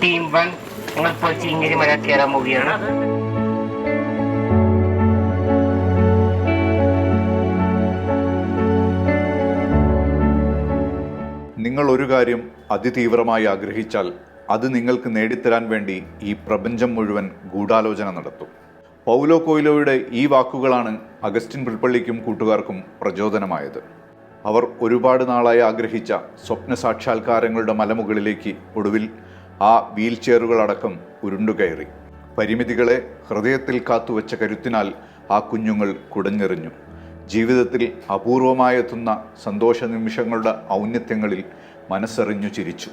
One ഞങ്ങളിപ്പോൾ ചീങ്ങരി മല കയറാൻ പോവുകയാണ് നിങ്ങൾ ഒരു കാര്യം അതിതീവ്രമായി ആഗ്രഹിച്ചാൽ അത് നിങ്ങൾക്ക് നേടിത്തരാൻ വേണ്ടി ഈ പ്രപഞ്ചം മുഴുവൻ ഗൂഢാലോചന നടത്തും. പൗലോ കൊയ്ലോയുടെ ഈ വാക്കുകളാണ് അഗസ്റ്റിൻ പുൽപ്പള്ളിക്കും കൂട്ടുകാർക്കും പ്രചോദനമായത്. അവർ ഒരുപാട് നാളായി ആഗ്രഹിച്ച സ്വപ്ന സാക്ഷാത്കാരങ്ങളുടെ മലമുകളിലേക്ക് ഒടുവിൽ ആ വീൽ ചെയറുകളടക്കം ഉരുണ്ടുകയറി പരിമിതികളെ ഹൃദയത്തിൽ കാത്തുവച്ച കരുത്തിനാൽ ആ കുഞ്ഞുങ്ങൾ കുടഞ്ഞെറിഞ്ഞു. ജീവിതത്തിൽ അപൂർവമായെത്തുന്ന സന്തോഷ നിമിഷങ്ങളുടെ ഔന്നത്യങ്ങളിൽ മനസ്സറിഞ്ഞു ചിരിച്ചു.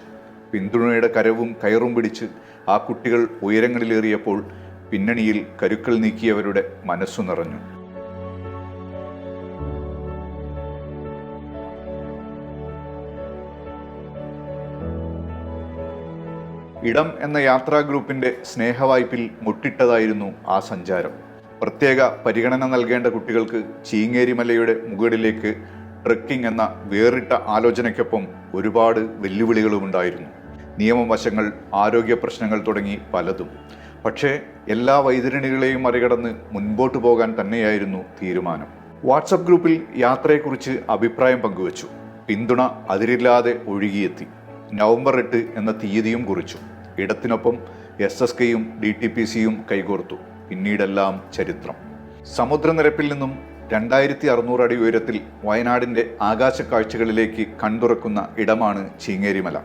പിന്തുണയുടെ കരവും കയറും പിടിച്ച് ആ കുട്ടികൾ ഉയരങ്ങളിലേറിയപ്പോൾ പിന്നണിയിൽ കരുക്കൾ നീക്കിയവരുടെ മനസ്സു നിറഞ്ഞു. ഇടം എന്ന യാത്രാ ഗ്രൂപ്പിന്റെ സ്നേഹവായ്പിൽ മുട്ടിട്ടതായിരുന്നു ആ സഞ്ചാരം. പ്രത്യേക പരിഗണന നൽകേണ്ട കുട്ടികൾക്ക് ചീങ്ങേരിമലയുടെ മുകളിലേക്ക് ട്രക്കിംഗ് എന്ന വേറിട്ട ആലോചനയ്ക്കൊപ്പം ഒരുപാട് വെല്ലുവിളികളുമുണ്ടായിരുന്നു നിയമവശങ്ങൾ ആരോഗ്യ പ്രശ്നങ്ങൾ തുടങ്ങി പലതും. പക്ഷേ എല്ലാ വൈതരണികളെയും മറികടന്ന് മുൻപോട്ട് പോകാൻ തന്നെയായിരുന്നു തീരുമാനം. വാട്സപ്പ് ഗ്രൂപ്പിൽ യാത്രയെക്കുറിച്ച് അഭിപ്രായം പങ്കുവച്ചു. പിന്തുണ അതിരില്ലാതെ ഒഴുകിയെത്തി. നവംബർ എട്ട് എന്ന തീയതിയും കുറിച്ചു. ഇടത്തിനൊപ്പം എസ് എസ് കെയും ഡി ടി പി സിയും കൈകോർത്തു. പിന്നീടെല്ലാം ചരിത്രം. സമുദ്രനിരപ്പിൽ നിന്നും രണ്ടായിരത്തി അറുന്നൂറ് അടി ഉയരത്തിൽ വയനാടിന്റെ ആകാശ കാഴ്ചകളിലേക്ക് കൺതുറക്കുന്ന ഇടമാണ് ചീങ്ങേരിമല.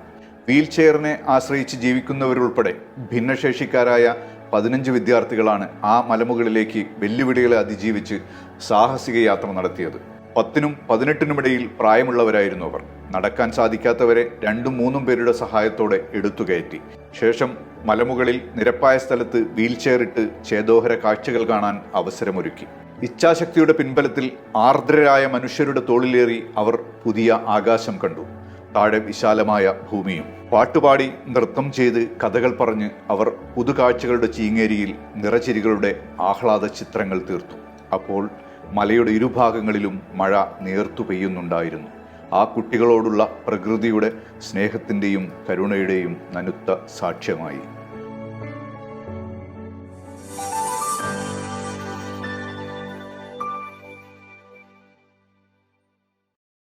വീൽ ചെയറിനെ ആശ്രയിച്ച് ജീവിക്കുന്നവരുൾപ്പെടെ ഭിന്നശേഷിക്കാരായ പതിനഞ്ച് വിദ്യാർത്ഥികളാണ് ആ മലമുകളിലേക്ക് വെല്ലുവിളികളെ അതിജീവിച്ച് സാഹസിക യാത്ര നടത്തിയത്. പത്തിനും പതിനെട്ടിനുമിടയിൽ പ്രായമുള്ളവരായിരുന്നു അവർ. നടക്കാൻ സാധിക്കാത്തവരെ രണ്ടും മൂന്നും പേരുടെ സഹായത്തോടെ എടുത്തുകയറ്റി ശേഷം മലമുകളിൽ നിരപ്പായ സ്ഥലത്ത് വീൽചെയറിട്ട് ചേതോഹര കാഴ്ചകൾ കാണാൻ അവസരമൊരുക്കി. ഇച്ഛാശക്തിയുടെ പിൻബലത്തിൽ ആർദ്രരായ മനുഷ്യരുടെ തോളിലേറി അവർ പുതിയ ആകാശം കണ്ടു. താഴെ വിശാലമായ ഭൂമിയും. പാട്ടുപാടി നൃത്തം ചെയ്ത് കഥകൾ പറഞ്ഞ് അവർ പുതുകാഴ്ചകളുടെ ചീങ്ങേരിയിൽ നിറചിരികളുടെ ആഹ്ലാദ ചിത്രങ്ങൾ തീർത്തു. അപ്പോൾ മലയുടെ ഇരുഭാഗങ്ങളിലും മഴ നേർത്തു പെയ്യുന്നുണ്ടായിരുന്നു. ആ കുട്ടികളോടുള്ള പ്രകൃതിയുടെ സ്നേഹത്തിന്റെയും കരുണയുടെയും നനുത്ത സാക്ഷ്യമായി.